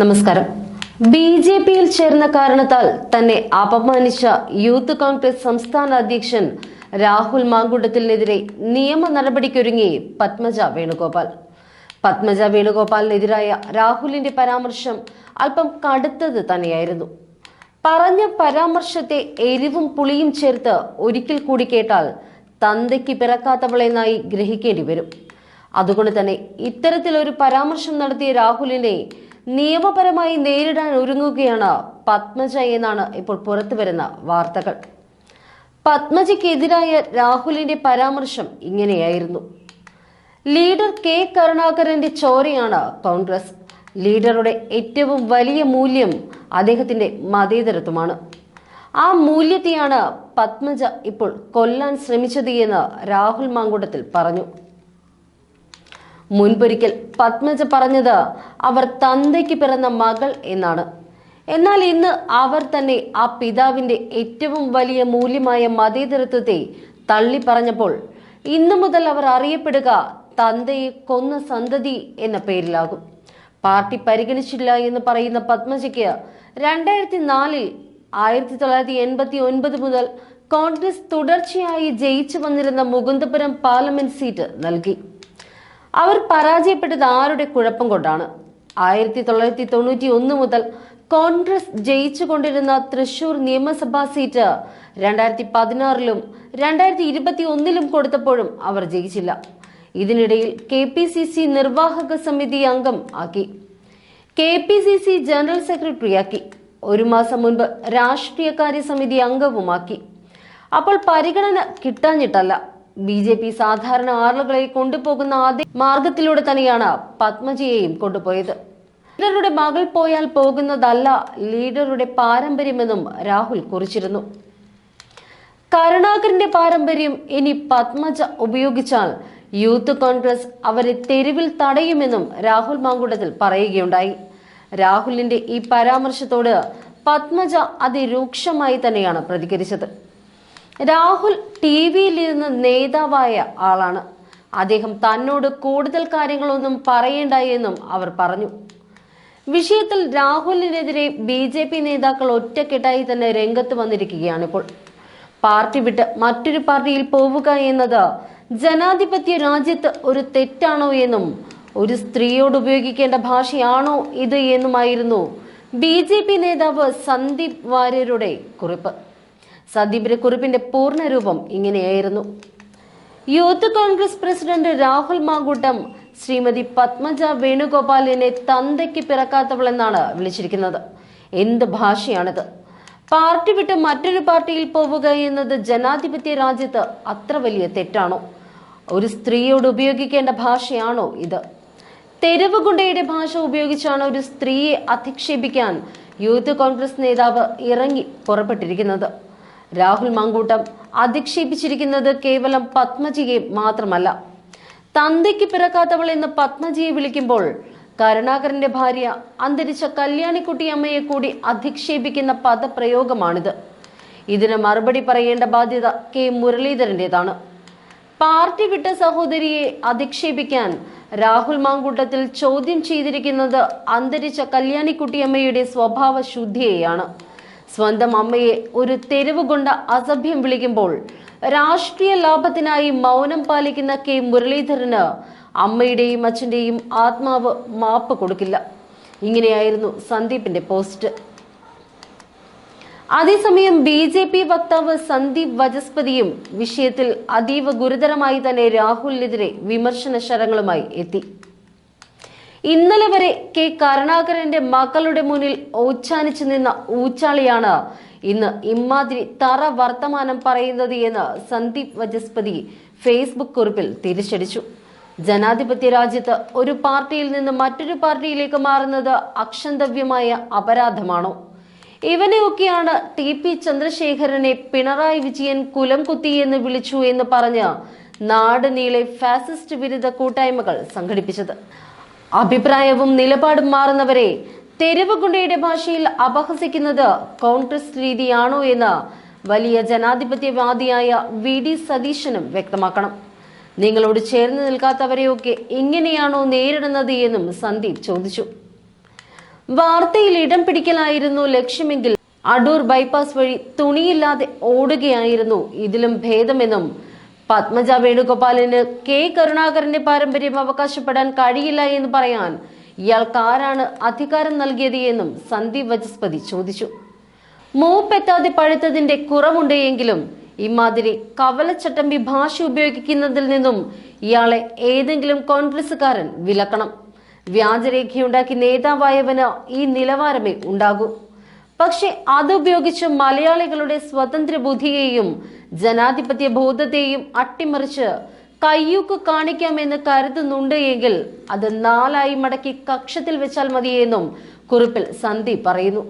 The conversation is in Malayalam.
നമസ്കാരം. ബി ജെ പിയിൽ ചേർന്ന കാരണത്താൽ തന്നെ അപമാനിച്ച യൂത്ത് കോൺഗ്രസ് സംസ്ഥാന അധ്യക്ഷൻ രാഹുൽ മാങ്കുട്ടത്തിനെതിരെ നിയമ നടപടിക്കൊരുങ്ങി പത്മജ വേണുഗോപാൽ. പത്മജ വേണുഗോപാലിനെതിരായ രാഹുലിന്റെ പരാമർശം അല്പം കടുത്തത് തന്നെയായിരുന്നു. പറഞ്ഞ പരാമർശത്തെ എരിവും പുളിയും ചേർത്ത് ഒരിക്കൽ കൂടി കേട്ടാൽ തന്തയ്ക്ക് പിറക്കാത്തവളെന്നായി ഗ്രഹിക്കേണ്ടി വരും. അതുകൊണ്ട് തന്നെ ഇത്തരത്തിലൊരു പരാമർശം നടത്തിയ രാഹുലിനെ നിയമപരമായി നേരിടാൻ ഒരുങ്ങുകയാണ് പത്മജ എന്നാണ് ഇപ്പോൾ പുറത്തുവരുന്ന വാർത്തകൾ. പത്മജയ്ക്കെതിരായ രാഹുലിന്റെ പരാമർശം ഇങ്ങനെയായിരുന്നു. ലീഡർ കെ കരുണാകരന്റെ ചോരയാണ് കോൺഗ്രസ്. ലീഡറുടെ ഏറ്റവും വലിയ മൂല്യം അദ്ദേഹത്തിന്റെ മതേതരത്വമാണ്. ആ മൂല്യത്തെയാണ് പത്മജ ഇപ്പോൾ കൊല്ലാൻ ശ്രമിച്ചത് എന്ന് രാഹുൽ മാങ്കൂട്ടത്തിൽ പറഞ്ഞു. മുൻപൊരിക്കൽ പത്മജ പറഞ്ഞത് അവർ തന്തയ്ക്ക് പിറന്ന മകൾ എന്നാണ്. എന്നാൽ ഇന്ന് അവർ തന്നെ ആ പിതാവിന്റെ ഏറ്റവും വലിയ മൂല്യമായ മതേതരത്വത്തെ തള്ളി പറഞ്ഞപ്പോൾ ഇന്നു മുതൽ അവർ അറിയപ്പെടുക തന്തയെ കൊന്ന സന്തതി എന്ന പേരിലാകും. പാർട്ടി പരിഗണിച്ചില്ല എന്ന് പറയുന്ന പത്മജയ്ക്ക് രണ്ടായിരത്തി നാലിൽ ആയിരത്തി തൊള്ളായിരത്തി എൺപത്തി ഒൻപത് മുതൽ കോൺഗ്രസ് തുടർച്ചയായി ജയിച്ചു വന്നിരുന്ന മുകുന്ദപുരം പാർലമെന്റ് സീറ്റ് നൽകി. അവർ പരാജയപ്പെട്ടത് ആരുടെ കുഴപ്പം കൊണ്ടാണ്? ആയിരത്തി തൊള്ളായിരത്തി തൊണ്ണൂറ്റി ഒന്ന് മുതൽ കോൺഗ്രസ് ജയിച്ചുകൊണ്ടിരുന്ന തൃശൂർ നിയമസഭാ സീറ്റ് രണ്ടായിരത്തി പതിനാറിലും രണ്ടായിരത്തി ഇരുപത്തി ഒന്നിലും കൊടുത്തപ്പോഴും അവർ ജയിച്ചില്ല. ഇതിനിടയിൽ കെ പി സി സി നിർവാഹക സമിതി അംഗം ആക്കി. K P C C general സെക്രട്ടറിയാക്കി ഒരു മാസം മുൻപ് രാഷ്ട്രീയകാര്യ സമിതി അംഗവുമാക്കി. അപ്പോൾ പരിഗണന കിട്ടാഞ്ഞിട്ടല്ല. ബി ജെ പി സാധാരണ ആളുകളെ കൊണ്ടുപോകുന്ന ആദ്യ മാർഗത്തിലൂടെ തന്നെയാണ് പത്മജിയെയും കൊണ്ടുപോയത്. ലീഡറുടെ മകൾ പോയാൽ പോകുന്നതല്ല ലീഡറുടെ പാരമ്പര്യമെന്നും രാഹുൽ കുറിച്ചിരുന്നു. കരുണാകരന്റെ പാരമ്പര്യം ഇനി പത്മജ ഉപയോഗിച്ചാൽ യൂത്ത് കോൺഗ്രസ് അവരെ തെരുവിൽ തടയുമെന്നും രാഹുൽ മാങ്കുടത്തിൽ പറയുകയുണ്ടായി. രാഹുലിന്റെ ഈ പരാമർശത്തോട് പത്മജ അതിരൂക്ഷമായി തന്നെയാണ് പ്രതികരിച്ചത്. രാഹുൽ ടി വിയിലിരുന്ന് നേതാവായ ആളാണ്. അദ്ദേഹം തന്നോട് കൂടുതൽ കാര്യങ്ങളൊന്നും പറയേണ്ട എന്നും അവർ പറഞ്ഞു. വിഷയത്തിൽ രാഹുലിനെതിരെ ബി ജെ പി നേതാക്കൾ ഒറ്റക്കെട്ടായി തന്നെ രംഗത്ത് വന്നിരിക്കുകയാണ് ഇപ്പോൾ പാർട്ടി വിട്ട് മറ്റൊരു പാർട്ടിയിൽ പോവുക എന്നത് ജനാധിപത്യ രാജ്യത്ത് ഒരു തെറ്റാണോ എന്നും ഒരു സ്ത്രീയോട് ഉപയോഗിക്കേണ്ട ഭാഷയാണോ ഇത് എന്നുമായിരുന്നു ബി ജെ പി നേതാവ് സന്ദീപ് വാര്യരുടെ കുറിപ്പ്. സന്ദീപിന്റെ കുറിപ്പിന്റെ പൂർണരൂപം ഇങ്ങനെയായിരുന്നു. Youth Congress president Rahul Mankoottam Shrimati Padmaja വേണുഗോപാലിനെ തന്തയ്ക്ക് പിറക്കാത്തവളെന്നാണ് വിളിച്ചിരിക്കുന്നത്. എന്ത് ഭാഷയാണിത്? പാർട്ടി വിട്ട് മറ്റൊരു പാർട്ടിയിൽ പോവുക എന്നത് ജനാധിപത്യ രാജ്യത്ത് അത്ര വലിയ തെറ്റാണോ? ഒരു സ്ത്രീയോട് ഉപയോഗിക്കേണ്ട ഭാഷയാണോ ഇത്? തെരുവ് ഗുണ്ടയുടെ ഭാഷ ഉപയോഗിച്ചാണ് ഒരു സ്ത്രീയെ അധിക്ഷേപിക്കാൻ യൂത്ത് കോൺഗ്രസ് നേതാവ് ഇറങ്ങി പുറപ്പെട്ടിരിക്കുന്നത്. രാഹുൽ മങ്കൂട്ടം അധിക്ഷേപിച്ചിരിക്കുന്നത് കേവലം പത്മജിയെ മാത്രമല്ല. തന്തയ്ക്ക് പിറക്കാത്തവൾ എന്ന് പത്മജിയെ വിളിക്കുമ്പോൾ കരുണാകരന്റെ ഭാര്യ അന്തരിച്ച കല്യാണിക്കുട്ടി അമ്മയെ കൂടി അധിക്ഷേപിക്കുന്ന പദപ്രയോഗമാണിത്. ഇതിന് മറുപടി പറയേണ്ട ബാധ്യത കെ മുരളീധരന്റേതാണ്. പാർട്ടി വിട്ട സഹോദരിയെ അധിക്ഷേപിക്കാൻ രാഹുൽ മാങ്കൂട്ടത്തിൽ ചോദ്യം ചെയ്തിരിക്കുന്നത് അന്തരിച്ച കല്യാണിക്കുട്ടിയമ്മയുടെ സ്വഭാവ ശുദ്ധിയെയാണ് സ്വന്തം അമ്മയെ ഒരു തെരുവ് കൊണ്ട അസഭ്യം വിളിക്കുമ്പോൾ രാഷ്ട്രീയ ലാഭത്തിനായി മൗനം പാലിക്കുന്ന കെ മുരളീധരന് അമ്മയുടെയും അച്ഛന്റെയും ആത്മാവ് മാപ്പ് കൊടുക്കില്ല. ഇങ്ങനെയായിരുന്നു സന്ദീപിന്റെ പോസ്റ്റ്. അതേസമയം ബി ജെ പി വക്താവ് സന്ദീപ് വചസ്പതിയും വിഷയത്തിൽ അതീവ ഗുരുതരമായി തന്നെ രാഹുലിനെതിരെ വിമർശന ശരങ്ങളുമായി എത്തി. ഇന്നലെ വരെ കെ കരുണാകരന്റെ മക്കളുടെ മുന്നിൽ ഓച്ചാനിച്ചു നിന്ന ഊച്ചാളിയാണ് ഇന്ന് ഇമ്മാതിരി തറ വർത്തമാനം പറയുന്നത് എന്ന് സന്ദീപ് വചസ്പതി ഫേസ്ബുക്ക് കുറിപ്പിൽ തിരിച്ചടിച്ചു. ജനാധിപത്യ രാജ്യത്ത് ഒരു പാർട്ടിയിൽ നിന്ന് മറ്റൊരു പാർട്ടിയിലേക്ക് മാറുന്നത് അക്ഷന്തവ്യമായ അപരാധമാണോ? ഇവനെയൊക്കെയാണ് ടി പി ചന്ദ്രശേഖരനെ പിണറായി വിജയൻ കുലം കുത്തി എന്ന് വിളിച്ചു എന്ന് പറഞ്ഞ് നാട് നീളെ ഫാസിസ്റ്റ് വിരുദ്ധ കൂട്ടായ്മകൾ സംഘടിപ്പിച്ചത്. അഭിപ്രായവും നിലപാടും മാറുന്നവരെ തെരുവ് ഗുണ്ടയുടെ ഭാഷയിൽ അപഹസിക്കുന്നത് കോൺഗ്രസ് രീതിയാണോ എന്ന് വലിയ ജനാധിപത്യവാദിയായ വി ഡി സതീശനും വ്യക്തമാക്കണം. നിങ്ങളോട് ചേർന്ന് നിൽക്കാത്തവരെയൊക്കെ ഇങ്ങനെയാണോ നേരിടുന്നത് എന്നും സന്ദീപ് ചോദിച്ചു. വാർത്തയിൽ ഇടം പിടിക്കലായിരുന്നു ലക്ഷ്യമെങ്കിൽ അടൂർ ബൈപ്പാസ് വഴി തുണിയില്ലാതെ ഓടുകയായിരുന്നു ഇതിലും ഭേദമെന്നും പത്മജ വേണുഗോപാലിന് കെ കരുണാകരന്റെ പാരമ്പര്യം അവകാശപ്പെടാൻ കഴിയില്ല എന്ന് പറയാൻ ഇയാൾക്ക് ആരാണ് അധികാരം നൽകിയത് എന്നും സന്ദീപ് വചസ്പതി ചോദിച്ചു. മൂപ്പെത്താതെ പഴുത്തതിന്റെ കുറവുണ്ട് എങ്കിലും ഇമാതിരി കവലച്ചട്ടമ്പി ഭാഷ ഉപയോഗിക്കുന്നതിൽ നിന്നും ഇയാളെ ഏതെങ്കിലും കോൺഗ്രസുകാരൻ വിലക്കണം. വ്യാജരേഖയുണ്ടാക്കി നേതാവായവന് ഈ നിലവാരമേ ഉണ്ടാകൂ. പക്ഷെ അതുപയോഗിച്ച് മലയാളികളുടെ സ്വതന്ത്ര ബുദ്ധിയെയും ജനാധിപത്യ ബോധത്തെയും അട്ടിമറിച്ച് കയ്യൂക്ക് കാണിക്കാമെന്ന് കരുതുന്നുണ്ട് എങ്കിൽ അത് നാലായി മടക്കി കക്ഷത്തിൽ വെച്ചാൽ മതിയെന്നും കുറിപ്പിൽ സന്ദീപ് പറയുന്നു.